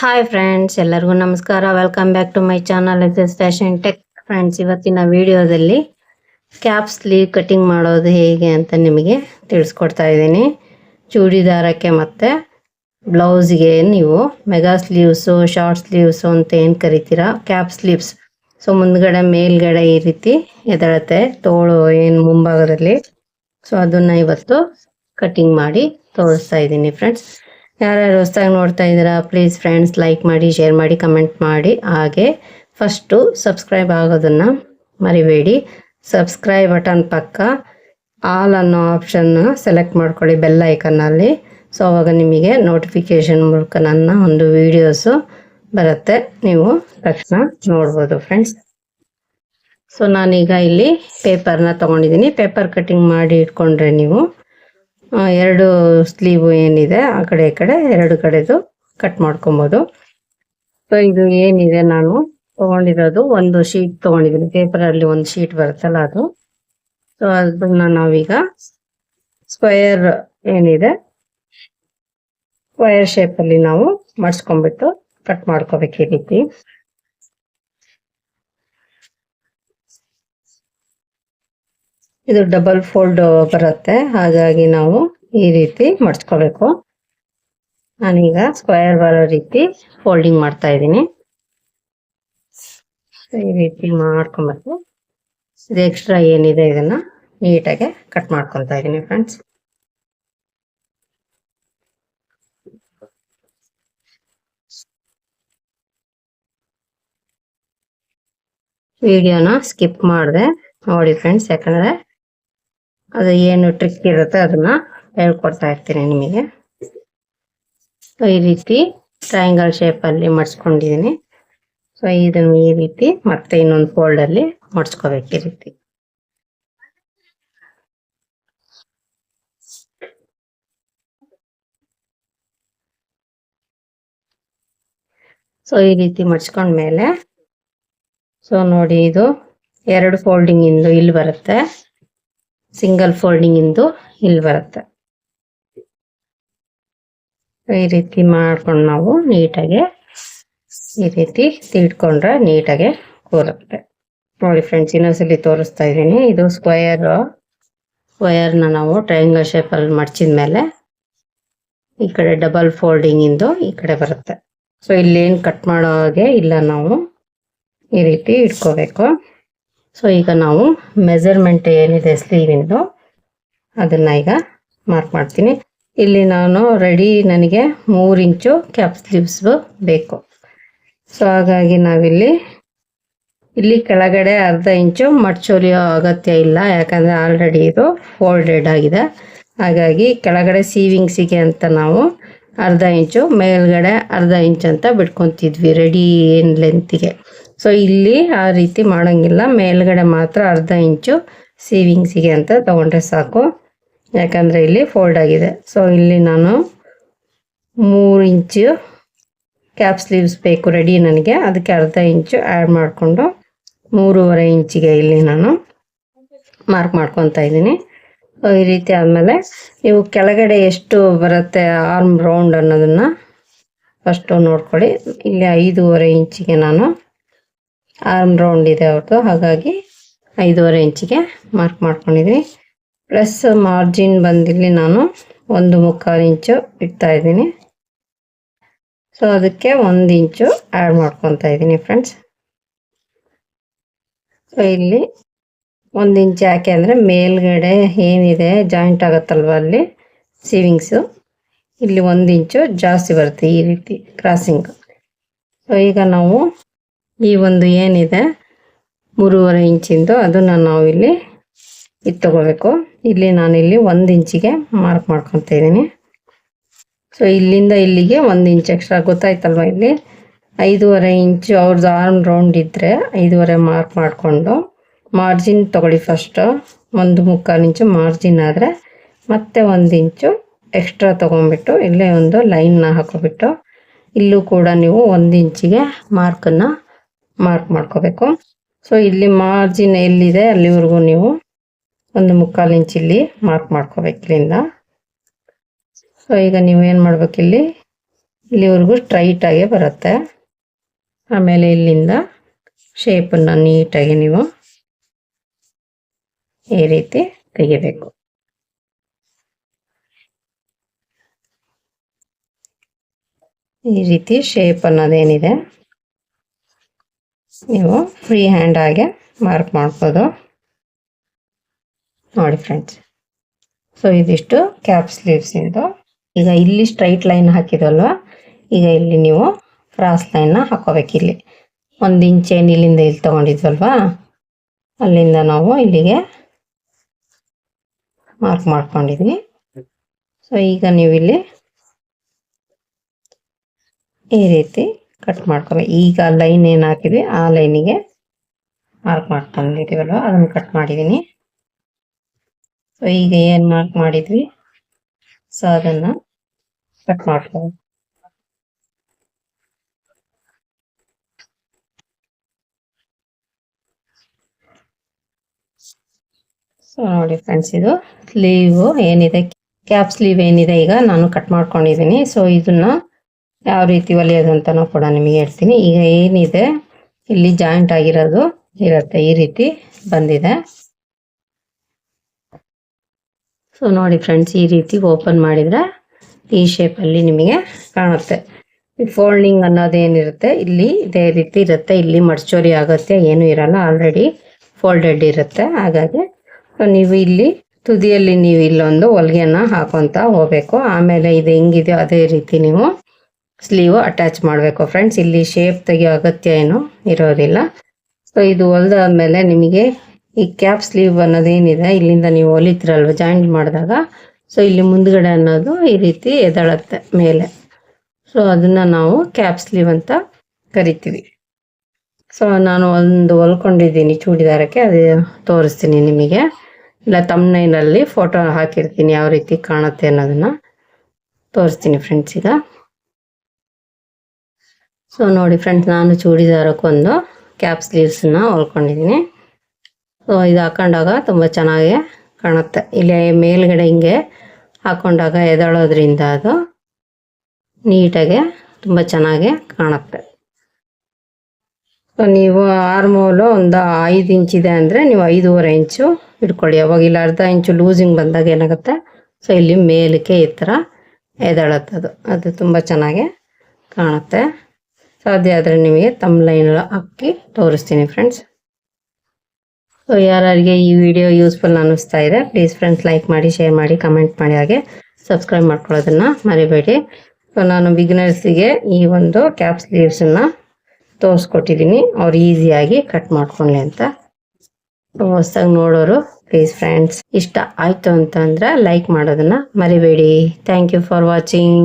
Hi friends ಎಲ್ಲರಿಗೂ ನಮಸ್ಕಾರ. Welcome back to my channel S S fashion tech friends ಇವತ್ತಿನ ವಿಡಿಯೋದಲ್ಲಿ ಕ್ಯಾಪ್ ಸ್ಲೀವ್ ಕಟಿಂಗ್ ಮಾಡೋದು ಹೇಗೆ ಅಂತ ನಿಮಗೆ ತಿಳಿಸ್ಕೊಡ್ತಾ ಇದ್ದೀನಿ. ಚೂಡಿದಾರಕ್ಕೆ ಮತ್ತು ಬ್ಲೌಸ್ಗೆ ನೀವು ಮೆಗಾ ಸ್ಲೀವ್ಸು ಶಾರ್ಟ್ ಸ್ಲೀವ್ಸು ಅಂತ ಏನು ಕರಿತೀರಾ? ಕ್ಯಾಪ್ ಸ್ಲೀವ್ಸ್ ಸೊ ಮುಂದ್ಗಡೆ, ಮೇಲ್ಗಡೆ ಈ ರೀತಿ ಎದಳತ್ತೆ ತೋಳು ಏನು ಮುಂಭಾಗದಲ್ಲಿ. ಸೊ ಅದನ್ನ ಇವತ್ತು ಕಟಿಂಗ್ ಮಾಡಿ ತೋರಿಸ್ತಾ ಇದ್ದೀನಿ ಫ್ರೆಂಡ್ಸ್ ಯಾರ್ಯಾರು ಹೊಸ್ದಾಗಿ ನೋಡ್ತಾ ಇದ್ದೀರಾ ಪ್ಲೀಸ್ ಫ್ರೆಂಡ್ಸ್ ಲೈಕ್ ಮಾಡಿ ಶೇರ್ ಮಾಡಿ ಕಮೆಂಟ್ ಮಾಡಿ. ಹಾಗೆ ಫಸ್ಟು ಸಬ್ಸ್ಕ್ರೈಬ್ ಆಗೋದನ್ನು ಮರಿಬೇಡಿ. ಸಬ್ಸ್ಕ್ರೈಬ್ ಬಟನ್ ಪಕ್ಕ ಆಲ್ ಅನ್ನೋ ಆಪ್ಷನ್ನ ಸೆಲೆಕ್ಟ್ ಮಾಡ್ಕೊಳ್ಳಿ ಬೆಲ್ ಐಕನ್ನಲ್ಲಿ ಸೊ ಅವಾಗ ನಿಮಗೆ ನೋಟಿಫಿಕೇಷನ್ ಮೂಲಕ ನನ್ನ ಒಂದು ವೀಡಿಯೋಸು ಬರುತ್ತೆ. ನೀವು ತಕ್ಷಣ ನೋಡ್ಬೋದು ಫ್ರೆಂಡ್ಸ್ ಸೊ ನಾನೀಗ ಇಲ್ಲಿ ಪೇಪರ್ನ ತೊಗೊಂಡಿದ್ದೀನಿ. ಪೇಪರ್ ಕಟಿಂಗ್ ಮಾಡಿ ಇಟ್ಕೊಂಡ್ರೆ ನೀವು ಎರಡು ಸ್ಲೀವ್ ಏನಿದೆ, ಆ ಕಡೆ ಈ ಕಡೆ, ಎರಡು ಕಡೆದು ಕಟ್ ಮಾಡ್ಕೊಬೋದು. ಸೊ ಇದು ಏನಿದೆ ನಾನು ತಗೊಂಡಿರೋದು, ಒಂದು ಶೀಟ್ ತಗೊಂಡಿದ್ದೀನಿ. ಪೇಪರಲ್ಲಿ ಒಂದು ಶೀಟ್ ಬರುತ್ತಲ್ಲ ಅದು. ಸೊ ಅದನ್ನ ನಾವೀಗ ಸ್ಕ್ವಯರ್ ಏನಿದೆ ಸ್ಕ್ವಯರ್ ಶೇಪಲ್ಲಿ ನಾವು ಮಡ್ಸ್ಕೊಂಡ್ಬಿಟ್ಟು ಕಟ್ ಮಾಡ್ಕೋಬೇಕು ಈ ರೀತಿ. ಇದು ಡಬಲ್ ಫೋಲ್ಡ್ ಬರುತ್ತೆ. ಹಾಗಾಗಿ ನಾವು ಈ ರೀತಿ ಮಡ್ಚ್ಕೋಬೇಕು ನಾನೀಗ ಸ್ಕ್ವೇರ್ ಬರೋ ರೀತಿ ಫೋಲ್ಡಿಂಗ್ ಮಾಡ್ತಾ ಇದ್ದೀನಿ. ಈ ರೀತಿ ಮಾಡ್ಕೊಂಬರ್ತೀನಿ ಇದು ಎಕ್ಸ್ಟ್ರಾ ಏನಿದೆ ಇದನ್ನ ನೀಟಾಗಿ ಕಟ್ ಮಾಡ್ಕೊತಾ ಇದ್ದೀನಿ ಫ್ರೆಂಡ್ಸ್. ವಿಡಿಯೋನ ಸ್ಕಿಪ್ ಮಾಡಿದೆ ನೋಡಿ ಫ್ರೆಂಡ್ಸ್. ಯಾಕಂದ್ರೆ ಅದು ಏನು ಟ್ರಿಕ್ ಇರುತ್ತೆ ಅದನ್ನ ಹೇಳ್ಕೊಡ್ತಾ ಇರ್ತೀನಿ ನಿಮಗೆ. ಸೊ ಈ ರೀತಿ ಟ್ರಯಾಂಗಲ್ ಶೇಪಲ್ಲಿ ಮಡ್ಸ್ಕೊಂಡಿದ್ದೀನಿ. ಸೊ ಇದನ್ನು ಈ ರೀತಿ ಮತ್ತೆ ಇನ್ನೊಂದು ಫೋಲ್ಡಲ್ಲಿ ಮಡ್ಸ್ಕೋಬೇಕು ಈ ರೀತಿ. ಸೊ ಈ ರೀತಿ ಮಡ್ಸ್ಕೊಂಡ್ಮೇಲೆ ಸೊ ನೋಡಿ ಇದು ಎರಡು ಫೋಲ್ಡಿಂಗ್ ಇಂದು ಇಲ್ಲಿ ಬರುತ್ತೆ. ಸಿಂಗಲ್ ಫೋಲ್ಡಿಂಗ್ ಇಂದು ಇಲ್ಲಿ ಬರುತ್ತೆ. ಈ ರೀತಿ ಮಾಡ್ಕೊಂಡು ನಾವು ನೀಟಾಗಿ ಈ ರೀತಿ ತಿಳ್ಕೊಂಡ್ರೆ ನೀಟಾಗಿ ಕೂರುತ್ತೆ. ನೋಡಿ ಫ್ರೆಂಡ್ಸ್ ಇನ್ನೊಂದ್ಸಲಿ ತೋರಿಸ್ತಾ ಇದ್ದೀನಿ. ಇದು ಸ್ಕ್ವಯರ್ ಸ್ಕ್ವಯರ್ನ ನಾವು ಟ್ರಯಾಂಗಲ್ ಶೇಪಲ್ಲಿ ಮಡಚಿದ ಮೇಲೆ ಈ ಕಡೆ ಡಬಲ್ ಫೋಲ್ಡಿಂಗ್ ಇಂದು ಈ ಕಡೆ ಬರುತ್ತೆ. ಸೊ ಇಲ್ಲೇನು ಕಟ್ ಮಾಡೋ ಹಾಗೆ ಇಲ್ಲ ನಾವು ಈ ರೀತಿ ಇಟ್ಕೋಬೇಕು. ಸೊ ಈಗ ನಾವು ಮೆಜರ್ಮೆಂಟ್ ಏನಿದೆ ಸ್ಲೀವಿಂದು ಅದನ್ನು ಈಗ ಮಾರ್ಕ್ ಮಾಡ್ತೀನಿ. ಇಲ್ಲಿ ನಾನು ರೆಡಿ ನನಗೆ ಮೂರು ಇಂಚು ಕ್ಯಾಪ್ ಸ್ಲೀವ್ಸ್ ಬೇಕು. ಸೊ ಹಾಗಾಗಿ ನಾವಿಲ್ಲಿ, ಇಲ್ಲಿ ಕೆಳಗಡೆ ಅರ್ಧ ಇಂಚು ಮಡ್ಚೋಲಿಯೋ ಅಗತ್ಯ ಇಲ್ಲ, ಯಾಕಂದರೆ ಆಲ್ರೆಡಿ ಇದು ಫೋಲ್ಡೆಡ್ ಆಗಿದೆ. ಹಾಗಾಗಿ ಕೆಳಗಡೆ ಸೀವಿಂಗ್ಸಿಗೆ ಅಂತ ನಾವು ಅರ್ಧ ಇಂಚು, ಮೇಲ್ಗಡೆ ಅರ್ಧ ಇಂಚ್ ಅಂತ ಬಿಟ್ಕೊತಿದ್ವಿ ರೆಡಿ ಏನು ಲೆಂತಿಗೆ ಸೊ ಇಲ್ಲಿ ಆ ರೀತಿ ಮಾಡೋಂಗಿಲ್ಲ. ಮೇಲ್ಗಡೆ ಮಾತ್ರ ಅರ್ಧ ಇಂಚು ಸೇವಿಂಗ್ಸಿಗೆ ಅಂತ ತೊಗೊಂಡ್ರೆ ಸಾಕು. ಯಾಕಂದರೆ ಇಲ್ಲಿ ಫೋಲ್ಡ್ ಆಗಿದೆ. ಸೊ ಇಲ್ಲಿ ನಾನು ಮೂರು ಇಂಚು ಕ್ಯಾಪ್ ಸ್ಲೀವ್ಸ್ ಬೇಕು ರೆಡಿ ನನಗೆ. ಅದಕ್ಕೆ ಅರ್ಧ ಇಂಚು ಆ್ಯಡ್ ಮಾಡಿಕೊಂಡು ಮೂರುವರೆ ಇಂಚಿಗೆ ಇಲ್ಲಿ ನಾನು ಮಾರ್ಕ್ ಮಾಡ್ಕೊತಾ ಇದ್ದೀನಿ. ಸೊ ಈ ರೀತಿ ಆದಮೇಲೆ ನೀವು ಕೆಳಗಡೆ ಎಷ್ಟು ಬರುತ್ತೆ ಆರ್ಮ್ ರೌಂಡ್ ಅನ್ನೋದನ್ನು ಫಸ್ಟು ನೋಡ್ಕೊಳ್ಳಿ. ಇಲ್ಲಿ ಐದೂವರೆ ಇಂಚಿಗೆ ನಾನು ಆರ್ಮ್ ರೌಂಡ್ ಇದೆ ಅವ್ರದ್ದು ಹಾಗಾಗಿ ಐದೂವರೆ ಇಂಚಿಗೆ ಮಾರ್ಕ್ ಮಾಡ್ಕೊಂಡಿದ್ದೀನಿ ಪ್ಲಸ್ ಮಾರ್ಜಿನ್ ಬಂದಿಲ್ಲಿ ನಾನು ಒಂದು ಮುಕ್ಕಾಲು ಇಂಚು ಇಡ್ತಾ ಇದ್ದೀನಿ. ಸೊ ಅದಕ್ಕೆ ಒಂದು ಇಂಚು ಆ್ಯಡ್ ಮಾಡ್ಕೊತಾ ಇದ್ದೀನಿ ಫ್ರೆಂಡ್ಸ್ ಸೊ ಇಲ್ಲಿ ಒಂದು ಇಂಚು ಯಾಕೆ ಅಂದರೆ ಮೇಲ್ಗಡೆ ಏನಿದೆ ಜಾಯಿಂಟ್ ಆಗುತ್ತಲ್ವ ಅಲ್ಲಿ? ಸೀವಿಂಗ್ಸು ಇಲ್ಲಿ ಒಂದು ಇಂಚು ಜಾಸ್ತಿ ಬರುತ್ತೆ ಈ ರೀತಿ ಕ್ರಾಸಿಂಗ್ ಸೊ ಈಗ ನಾವು ಈ ಒಂದು ಏನಿದೆ? ಮೂರುವರೆ ಇಂಚಿಂದು ಅದನ್ನು ನಾವು ಇಲ್ಲಿ ಇದು ತಗೋಬೇಕು ಇಲ್ಲಿ ನಾನು ಇಲ್ಲಿ ಒಂದು ಇಂಚಿಗೆ ಮಾರ್ಕ್ ಮಾಡ್ಕೊತ ಇದ್ದೀನಿ. ಸೊ ಇಲ್ಲಿಂದ ಇಲ್ಲಿಗೆ ಒಂದು ಇಂಚ್ ಎಕ್ಸ್ಟ್ರಾ ಗೊತ್ತಾಯ್ತಲ್ವ ಇಲ್ಲಿ? ಐದೂವರೆ ಇಂಚು ಅವ್ರದ್ದು ಆರ್ಮ್ ರೌಂಡ್ ಇದ್ದರೆ ಐದೂವರೆ ಮಾರ್ಕ್ ಮಾಡಿಕೊಂಡು ಮಾರ್ಜಿನ್ ತಗೊಳ್ಳಿ ಫಸ್ಟು ಒಂದು ಮುಕ್ಕಾಲು ಇಂಚು ಮಾರ್ಜಿನ್ ಆದರೆ ಮತ್ತೆ ಒಂದು ಇಂಚು ಎಕ್ಸ್ಟ್ರಾ ತೊಗೊಂಬಿಟ್ಟು ಇಲ್ಲೇ ಒಂದು ಲೈನ್ನ ಹಾಕೋಬಿಟ್ಟು ಇಲ್ಲೂ ಕೂಡ ನೀವು ಒಂದು ಇಂಚಿಗೆ ಮಾರ್ಕನ್ನು ಮಾರ್ಕ್ ಮಾಡ್ಕೋಬೇಕು. ಸೊ ಇಲ್ಲಿ ಮಾರ್ಜಿನ್ ಎಲ್ಲಿದೆ ಅಲ್ಲಿವರೆಗೂ ನೀವು ಒಂದು ಮುಕ್ಕಾಲು ಇಂಚ್ ಇಲ್ಲಿ ಮಾರ್ಕ್ ಮಾಡ್ಕೋಬೇಕು ಇಲ್ಲಿಂದ. ಸೊ ಈಗ ನೀವು ಏನು ಮಾಡ್ಬೇಕು ಇಲ್ಲಿ? ಇಲ್ಲಿವರೆಗೂ ಸ್ಟ್ರೈಟಾಗೆ ಬರುತ್ತೆ. ಆಮೇಲೆ ಇಲ್ಲಿಂದ ಶೇಪನ್ನು ನೀಟಾಗಿ ನೀವು ಈ ರೀತಿ ತೆಗಿಬೇಕು. ಈ ರೀತಿ ಶೇಪ್ ಅನ್ನೋದೇನಿದೆ? ನೀವು ಫ್ರೀ ಹ್ಯಾಂಡ್ ಆಗಿ ಮಾರ್ಕ್ ಮಾಡ್ಬೋದು. ನೋಡಿ ಫ್ರೆಂಡ್ಸ್ ಸೊ ಇದಿಷ್ಟು ಕ್ಯಾಪ್ ಸ್ಲೀವ್ಸ್ ಇಂದು. ಈಗ ಇಲ್ಲಿ ಸ್ಟ್ರೈಟ್ ಲೈನ್ ಹಾಕಿದಲ್ವಾ ಈಗ ಇಲ್ಲಿ ನೀವು ಕ್ರಾಸ್ ಲೈನ್ನ ಹಾಕೋಬೇಕು ಇಲ್ಲಿ. ಒಂದು ಇಂಚ್ ಏನು ಇಲ್ಲಿಂದ ಇಲ್ಲಿ ತೊಗೊಂಡಿದ್ವಲ್ವಾ? ಅಲ್ಲಿಂದ ನಾವು ಇಲ್ಲಿಗೆ ಮಾರ್ಕ್ ಮಾಡ್ಕೊಂಡಿದ್ವಿ. ಸೊ ಈಗ ನೀವು ಇಲ್ಲಿ ಈ ರೀತಿ ಕಟ್ ಮಾಡ್ಕೋಬೇಕು ಈಗ ಲೈನ್ ಏನು ಹಾಕಿದ್ವಿ, ಆ ಲೈನಿಗೆ ಮಾರ್ಕ್ ಮಾಡ್ಕೊಂಡಿದ್ದೀವಲ್ವ ಅದನ್ನು ಕಟ್ ಮಾಡಿದ್ದೀನಿ ಸೊ ಈಗ ಏನು ಮಾರ್ಕ್ ಮಾಡಿದ್ವಿ? ಸೊ ಅದನ್ನು ಕಟ್ ಮಾಡ್ಕೋ ಸೊ ನೋಡಿ ಫ್ರೆಂಡ್ಸ್ ಇದು ಸ್ಲೀವ್ ಏನಿದೆ? ಕ್ಯಾಪ್ ಸ್ಲೀವ್ ಏನಿದೆ ಈಗ ನಾನು ಕಟ್ ಮಾಡ್ಕೊಂಡಿದ್ದೀನಿ ಸೊ ಇದನ್ನ ಯಾವ ರೀತಿ ಹೊಲಿಯೋದು ಅಂತಾನು ಕೂಡ ನಿಮಗೆ ಹೇಳ್ತೀನಿ. ಈಗ ಏನಿದೆ, ಇಲ್ಲಿ ಜಾಯಿಂಟ್ ಆಗಿರೋದು ಇರುತ್ತೆ, ಈ ರೀತಿ ಬಂದಿದೆ. ಸೊ ನೋಡಿ ಫ್ರೆಂಡ್ಸ್ ಈ ರೀತಿ ಓಪನ್ ಮಾಡಿದ್ರೆ ಈ ಶೇಪಲ್ಲಿ ನಿಮಗೆ ಕಾಣುತ್ತೆ. ಫೋಲ್ಡಿಂಗ್ ಅನ್ನೋದೇನಿರುತ್ತೆ, ಇಲ್ಲಿ ಇದೇ ರೀತಿ ಇರುತ್ತೆ. ಇಲ್ಲಿ ಮಡ್ಚೋರಿ ಆಗುತ್ತೆ, ಏನು ಇರಲ್ಲ ಆಲ್ರೆಡಿ ಫೋಲ್ಡೆಡ್ ಇರುತ್ತೆ. ಹಾಗಾಗಿ ನೀವು ಇಲ್ಲಿ ತುದಿಯಲ್ಲಿ ನೀವು ಇಲ್ಲೊಂದು ಹೊಲಿಗೆನ ಹಾಕೊತ ಹೋಗ್ಬೇಕು. ಆಮೇಲೆ ಇದು ಹೆಂಗಿದೆಯೋ ಅದೇ ರೀತಿ ನೀವು ಸ್ಲೀವ್ ಅಟ್ಯಾಚ್ ಮಾಡಬೇಕು ಫ್ರೆಂಡ್ಸ್ ಇಲ್ಲಿ ಶೇಪ್ ತೆಗೆಯೋ ಅಗತ್ಯ ಏನು ಇರೋದಿಲ್ಲ. ಸೊ ಇದು ಹೊಲ್ದಾದ್ಮೇಲೆ ನಿಮಗೆ ಈ ಕ್ಯಾಪ್ ಸ್ಲೀವ್ ಅನ್ನೋದೇನಿದೆ ಇಲ್ಲಿಂದ ನೀವು ಹೊಲಿತೀರಲ್ವ ಜಾಯಿಂಟ್ ಮಾಡಿದಾಗ. ಸೊ ಇಲ್ಲಿ ಮುಂದ್ಗಡೆ ಅನ್ನೋದು ಈ ರೀತಿ ಎದಳತ್ತೆ ಮೇಲೆ. ಸೊ ಅದನ್ನು ನಾವು ಕ್ಯಾಪ್ ಸ್ಲೀವ್ ಅಂತ ಕರಿತೀವಿ. ಸೊ ನಾನು ಒಂದು ಹೊಲ್ಕೊಂಡಿದ್ದೀನಿ ಚೂಡಿದಾರಕ್ಕೆ, ಅದು ತೋರಿಸ್ತೀನಿ ನಿಮಗೆ. ಇಲ್ಲ ತಮ್ಮನೈನಲ್ಲಿ ಫೋಟೋ ಹಾಕಿರ್ತೀನಿ, ಯಾವ ರೀತಿ ಕಾಣುತ್ತೆ ಅನ್ನೋದನ್ನು ತೋರಿಸ್ತೀನಿ ಫ್ರೆಂಡ್ಸ್ ಈಗ. ಸೊ ನೋಡಿ ಫ್ರೆಂಡ್ಸ್ ನಾನು ಚೂಡಿದಾರಕ್ಕೊಂದು ಕ್ಯಾಪ್ ಸ್ಲೀವ್ಸನ್ನ ಹೊಲ್ಕೊಂಡಿದ್ದೀನಿ ಸೊ ಇದು ಹಾಕೊಂಡಾಗ ತುಂಬ ಚೆನ್ನಾಗಿ ಕಾಣುತ್ತೆ. ಇಲ್ಲಿ ಮೇಲ್ಗಡೆ ಹಿಂಗೆ ಹಾಕೊಂಡಾಗ ಎದಳೋದ್ರಿಂದ ಅದು ನೀಟಾಗಿ ತುಂಬ ಚೆನ್ನಾಗಿ ಕಾಣುತ್ತೆ. ಸೊ ನೀವು ಆರ್ಮೋಲು ಒಂದು ಐದು ಇಂಚಿದೆ ಅಂದರೆ ನೀವು ಐದೂವರೆ ಇಂಚು ಇಟ್ಕೊಳ್ಳಿ ಅವಾಗ ಇಲ್ಲಿ ಅರ್ಧ ಇಂಚು ಲೂಸಿಂಗ್ ಬಂದಾಗ ಏನಾಗುತ್ತೆ? ಸೊ ಇಲ್ಲಿ ಮೇಲಕ್ಕೆ ಈ ಥರ ಎದಳತ್ತದು. ಅದು ತುಂಬ ಚೆನ್ನಾಗಿ ಕಾಣುತ್ತೆ. ಸಾಧ್ಯ ಆದರೆ ನಿಮಗೆ ತಮ್ಮ ಲೈನ್ ಹಾಕಿ ತೋರಿಸ್ತೀನಿ ಫ್ರೆಂಡ್ಸ್ ಸೊ ಯಾರಿಗೆ ಈ ವಿಡಿಯೋ ಯೂಸ್ಫುಲ್ ಅನ್ನಿಸ್ತಾ ಇದೆ ಪ್ಲೀಸ್ ಫ್ರೆಂಡ್ಸ್ ಲೈಕ್ ಮಾಡಿ ಶೇರ್ ಮಾಡಿ ಕಮೆಂಟ್ ಮಾಡಿ, ಹಾಗೆ ಸಬ್ಸ್ಕ್ರೈಬ್ ಮಾಡ್ಕೊಳ್ಳೋದನ್ನು ಮರಿಬೇಡಿ. ಸೊ ನಾನು ಬಿಗ್ನರ್ಸಿಗೆ ಈ ಒಂದು ಕ್ಯಾಪ್ ಸ್ಲೀವ್ಸನ್ನು ತೋರಿಸ್ಕೊಟ್ಟಿದ್ದೀನಿ. ಅವ್ರು ಈಸಿಯಾಗಿ ಕಟ್ ಮಾಡ್ಕೊಳ್ಳಿ ಅಂತ. ಹೊಸ್ದಾಗಿ ನೋಡೋರು ಪ್ಲೀಸ್ ಫ್ರೆಂಡ್ಸ್ ಇಷ್ಟ ಆಯಿತು ಅಂತಂದ್ರೆ ಲೈಕ್ ಮಾಡೋದನ್ನು ಮರಿಬೇಡಿ. Thank you for watching